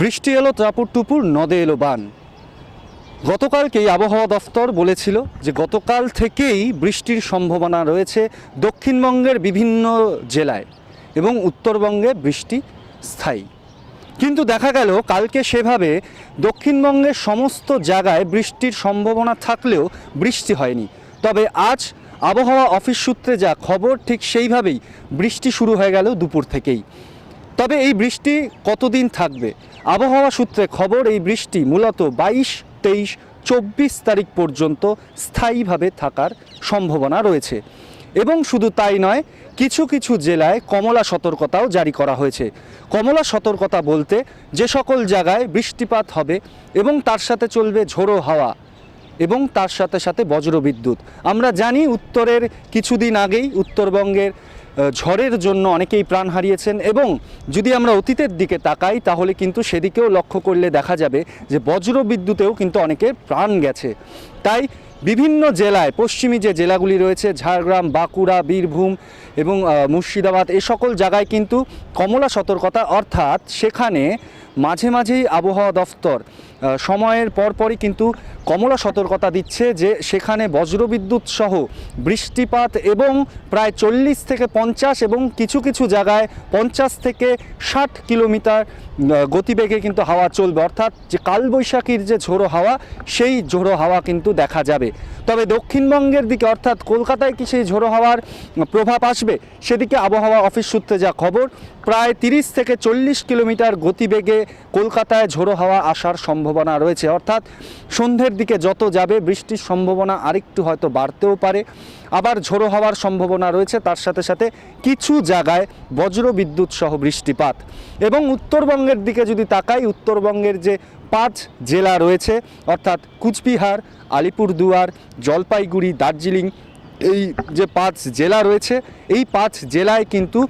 বৃষ্টি এলো টাপুর টুপুর, নদে এলো বান। গতকালকেই আবহাওয়া দফতর বলেছিল যে গতকাল থেকেই বৃষ্টির সম্ভাবনা রয়েছে দক্ষিণবঙ্গের বিভিন্ন জেলায় এবং উত্তরবঙ্গে বৃষ্টি স্থায়ী। কিন্তু দেখা গেল কালকে সেভাবে দক্ষিণবঙ্গের সমস্ত জায়গায় বৃষ্টির সম্ভাবনা থাকলেও বৃষ্টি হয়নি। তবে আজ আবহাওয়া অফিস সূত্রে যা খবর, ঠিক সেইভাবেই বৃষ্টি শুরু হয়ে গেল দুপুর থেকেই। তবে এই বৃষ্টি কতদিন থাকবে? আবহাওয়া সূত্রে খবর, এই বৃষ্টি মূলত বাইশ, তেইশ, চব্বিশ তারিখ পর্যন্ত স্থায়ীভাবে থাকার সম্ভাবনা রয়েছে। এবং শুধু তাই নয়, কিছু কিছু জেলায় কমলা সতর্কতাও জারি করা হয়েছে। কমলা সতর্কতা বলতে যে সকল জায়গায় বৃষ্টিপাত হবে এবং তার সাথে চলবে ঝোড়ো হাওয়া এবং তার সাথে সাথে বজ্রবিদ্যুৎ। আমরা জানি উত্তরের কিছুদিন আগেই উত্তরবঙ্গের ঝড়ের জন্য অনেকেই প্রাণ হারিয়েছেন এবং যদি আমরা অতীতের দিকে তাকাই, তাহলে কিন্তু সেদিকেও লক্ষ্য করলে দেখা যাবে যে বজ্র বিদ্যুতেও কিন্তু অনেকে প্রাণ গেছে। তাই বিভিন্ন জেলায়, পশ্চিমী যে জেলাগুলি রয়েছে, ঝাড়গ্রাম, বাঁকুড়া, বীরভূম এবং মুর্শিদাবাদ, এ সকল জায়গায় কিন্তু কমলা সতর্কতা, অর্থাৎ সেখানে মাঝে মাঝেই আবহাওয়া দফতর সময়ের পরপরই কিন্তু কমলা সতর্কতা দিচ্ছে যে সেখানে বজ্রবিদ্যুৎ সহ বৃষ্টিপাত এবং প্রায় চল্লিশ থেকে পঞ্চাশ এবং কিছু কিছু জায়গায় পঞ্চাশ থেকে ষাট কিলোমিটার গতিবেগে কিন্তু হাওয়া চলবে। অর্থাৎ যে কালবৈশাখীর যে ঝোড়ো হাওয়া, সেই ঝোড়ো হাওয়া কিন্তু দেখা যাবে। তবে দক্ষিণবঙ্গের দিকে, অর্থাৎ কলকাতায় কি সেই ঝোড়ো হাওয়ার প্রভাব আসবে? সেদিকে আবহাওয়া অফিস সূত্রে যা খবর, প্রায় তিরিশ থেকে চল্লিশ কিলোমিটার গতিবেগে কলকাতায় ঝোড়ো হাওয়া আসার সম্ভাবনা রয়েছে। অর্থাৎ সন্ধ্যের দিকে যত যাবে, বৃষ্টির সম্ভাবনা আরেকটু হয়তো বাড়তেও পারে। আবার ঝোড়ো হওয়ার সম্ভাবনা রয়েছে, তার সাথে সাথে কিছু জায়গায় বজ্র বিদ্যুৎ সহ বৃষ্টিপাত। এবং উত্তরবঙ্গের দিকে যদি তাকাই, উত্তরবঙ্গের যে পাঁচ জেলা রয়েছে, অর্থাৎ কুচবিহার, আলিপুরদুয়ার জলপাইগুড়ি, দার্জিলিং, এই যে পাঁচ জেলা রয়েছে, এই পাঁচ জেলায় কিন্তু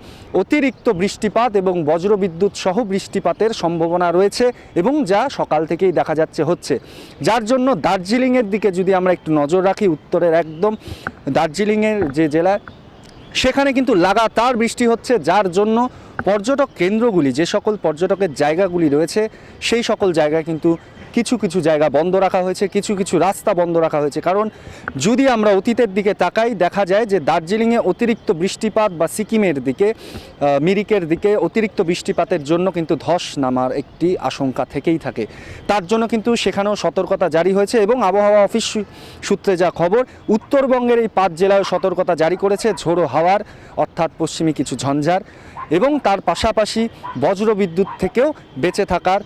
অতিরিক্ত বৃষ্টিপাত এবং বজ্রবিদ্যুৎ সহ বৃষ্টিপাতের সম্ভাবনা রয়েছে এবং যা সকাল থেকেই দেখা যাচ্ছে হচ্ছে। যার জন্য দার্জিলিংয়ের দিকে যদি আমরা একটু নজর রাখি, উত্তরের একদম দার্জিলিংয়ের যে জেলা, সেখানে কিন্তু লাগাতার বৃষ্টি হচ্ছে, যার জন্য পর্যটক কেন্দ্রগুলি, যে সকল পর্যটকের জায়গাগুলি রয়েছে, সেই সকল জায়গায় কিন্তু কিছু কিছু জায়গা বন্ধ রাখা হয়েছে, কিছু কিছু রাস্তা বন্ধ রাখা হয়েছে। কারণ যদি আমরা অতীতের দিকে তাকাই, দেখা যায় যে দার্জিলিংয়ে অতিরিক্ত বৃষ্টিপাত বা সিকিমের দিকে মিরিকের দিকে অতিরিক্ত বৃষ্টিপাতের জন্য কিন্তু ধস নামার একটি আশঙ্কা থেকেই থাকে। তার জন্য কিন্তু সেখানেও সতর্কতা জারি হয়েছে এবং আবহাওয়া অফিস সূত্রে যা খবর, উত্তরবঙ্গের এই পাঁচ জেলায় সতর্কতা জারি করেছে, ঝোড়ো হাওয়ার, অর্থাৎ পশ্চিমী কিছু ঝঞ্ঝার। এবং তার পাশাপাশি বজ্রবিদ্যুৎ থেকেও বেঁচে থাকার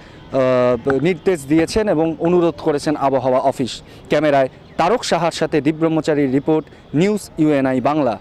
নির্দেশ দিয়েছেন এবং অনুরোধ করেছেন আবহাওয়া অফিস। ক্যামেরায় তারক সাহার সাথে দীপ ব্রহ্মচারীর রিপোর্ট, নিউজ ইউএনআই বাংলা।